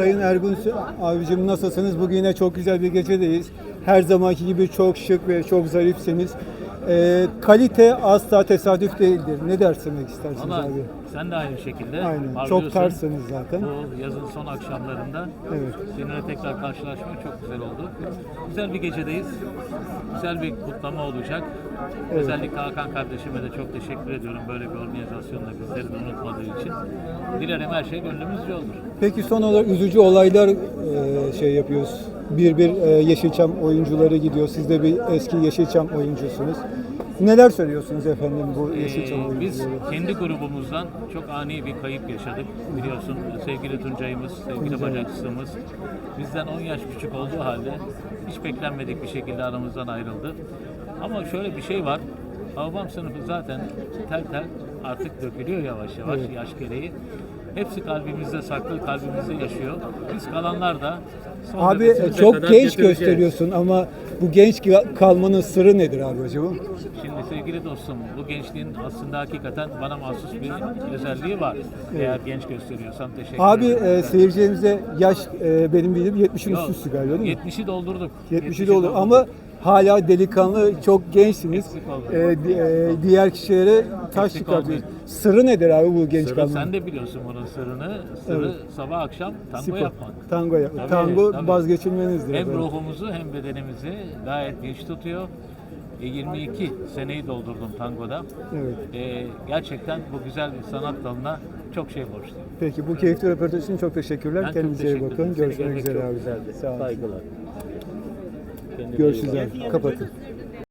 Sayın Ergun abicim nasılsınız? Bugün yine çok güzel bir gecedeyiz. Her zamanki gibi çok şık ve çok zarifsiniz. Ee, kalite asla tesadüf değildir. Ne dersiniz istersiniz Valla abi? sen de aynı şekilde Aynen. parlıyorsun. Çok tarsınız zaten. Bu yazın son akşamlarında Evet. seninle tekrar karşılaşmak çok güzel oldu. Güzel bir gecedeyiz. Güzel bir kutlama olacak. Özellikle Hakan kardeşime de çok teşekkür ediyorum böyle bir organizasyonda bizleri de unutmadığı için. Dilerim her şey gönlümüzce olur. Peki son olarak üzücü olaylar e, şey yapıyoruz. Bir bir e, Yeşilçam oyuncuları gidiyor. Siz de bir eski Yeşilçam oyuncusunuz. Neler söylüyorsunuz efendim bu Yeşilçam Ee, oyuncuları? biz kendi grubumuzdan çok ani bir kayıp yaşadık. Biliyorsun sevgili Tuncay'ımız, sevgili bacakçısımız bizden 10 yaş küçük olduğu halde hiç beklenmedik bir şekilde aramızdan ayrıldı. Ama şöyle bir şey var. Hababam sınıfı zaten tel tel artık dökülüyor yavaş yavaş yaş gereği. Hepsi kalbimizde saklı, kalbimizde yaşıyor. Biz kalanlar da Abi çok genç gösteriyorsun ama bu genç kalmanın sırrı nedir abi acaba? Şimdi sevgili dostum, bu gençliğin aslında hakikaten bana mahsus bir özelliği var. Eğer genç gösteriyorsam teşekkür Abi ederim. e, seyircilerimize yaş e, benim bildiğim 70'in Yok, üstü galiba değil mi? 70'i doldurduk. 70'i de olur ama hala delikanlı, çok gençsiniz. Oldu. E, di- e, diğer kişilere taş çıkartıyorsunuz. Sırrı nedir abi bu genç Sırrı, kalmanın? sen de biliyorsun bunun sırrını. Sırrı sabah akşam tango Spor, yapmak. Tango, yap- Tabii, tango tabii. vazgeçilmenizdir. Hem efendim. ruhumuzu hem bedenimizi gayet dinç tutuyor. E, 22 seneyi doldurdum tangoda. Evet. E, gerçekten bu güzel sanat dalına çok şey borçluyum. Peki bu keyifli röportaj için çok teşekkürler. Ben çok Kendinize iyi teşekkür bakın. ederim. Seni Görüşmek üzere çok abi. güzeldi. Sağ olun. Saygılar. Kendine iyi Görüşürüz abi. Kapatın.